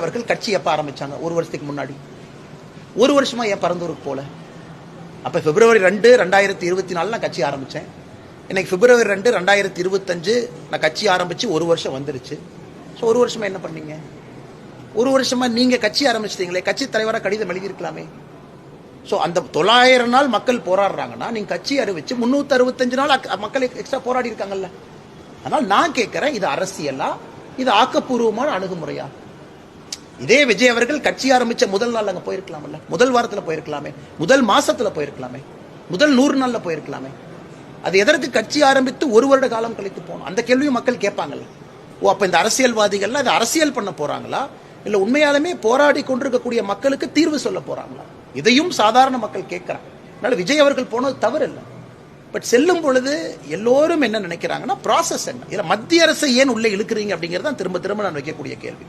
அவர்கள் கட்சி எப்போ ஆரம்பிச்சாங்க? ஒரு வருஷத்துக்கு முன்னாடி. ஒரு வருஷமா ஏன் பரந்தூருக்கு போல? அப்ப பிப்ரவரி ரெண்டு ரெண்டாயிரத்தி இருபத்தி நாலு நான் கட்சி ஆரம்பிச்சேன். இன்னைக்கு பிப்ரவரி ரெண்டு ரெண்டாயிரத்தி இருபத்தஞ்சு நான் கட்சி ஆரம்பிச்சு ஒரு வருஷம் வந்துருச்சு. ஸோ ஒரு வருஷமா என்ன பண்ணீங்க? ஒரு வருஷமா நீங்க கட்சி ஆரம்பிச்சிட்டீங்களே கட்சி தலைவராக கடிதம் எழுதியிருக்கலாமே. ஸோ அந்த தொள்ளாயிரம் நாள் மக்கள் போராடுறாங்கன்னா நீங்க கட்சி அறிவிச்சு முந்நூத்தி அறுபத்தஞ்சு நாள் மக்கள் எக்ஸ்ட்ரா போராடி இருக்காங்கல்ல அதனால் நான் கேட்குறேன் இது அரசியலா இது ஆக்கப்பூர்வமான அணுகுமுறையா? இதே விஜய் அவர்கள் கட்சி ஆரம்பிச்ச முதல் நாள் அங்கே போயிருக்கலாம்ல. முதல் வாரத்தில் போயிருக்கலாமே. முதல் மாசத்துல போயிருக்கலாமே. முதல் நூறு நாளில் போயிருக்கலாமே. அது எதற்கு கட்சி ஆரம்பித்து ஒரு வருட காலம் கழித்து போகணும்? அந்த கேள்வியும் மக்கள் கேட்பாங்கல்ல. ஓ அப்போ இந்த அரசியல்வாதிகள்லாம் அதை அரசியல் பண்ண போறாங்களா? இல்லை உண்மையாலுமே போராடி கொண்டிருக்கக்கூடிய மக்களுக்கு தீர்வு சொல்ல போறாங்களா? இதையும் சாதாரண மக்கள் கேட்குறாங்க. அதனால விஜய் அவர்கள் போனது தவறு இல்லை பட் செல்லும் பொழுது எல்லோரும் என்ன நினைக்கிறாங்கன்னா ப்ராசஸ் என்ன? இதில் மத்திய அரசை ஏன் உள்ளே இழுக்கிறீங்க அப்படிங்கிறது தான் திரும்ப திரும்ப நான் வைக்கக்கூடிய கேள்வி.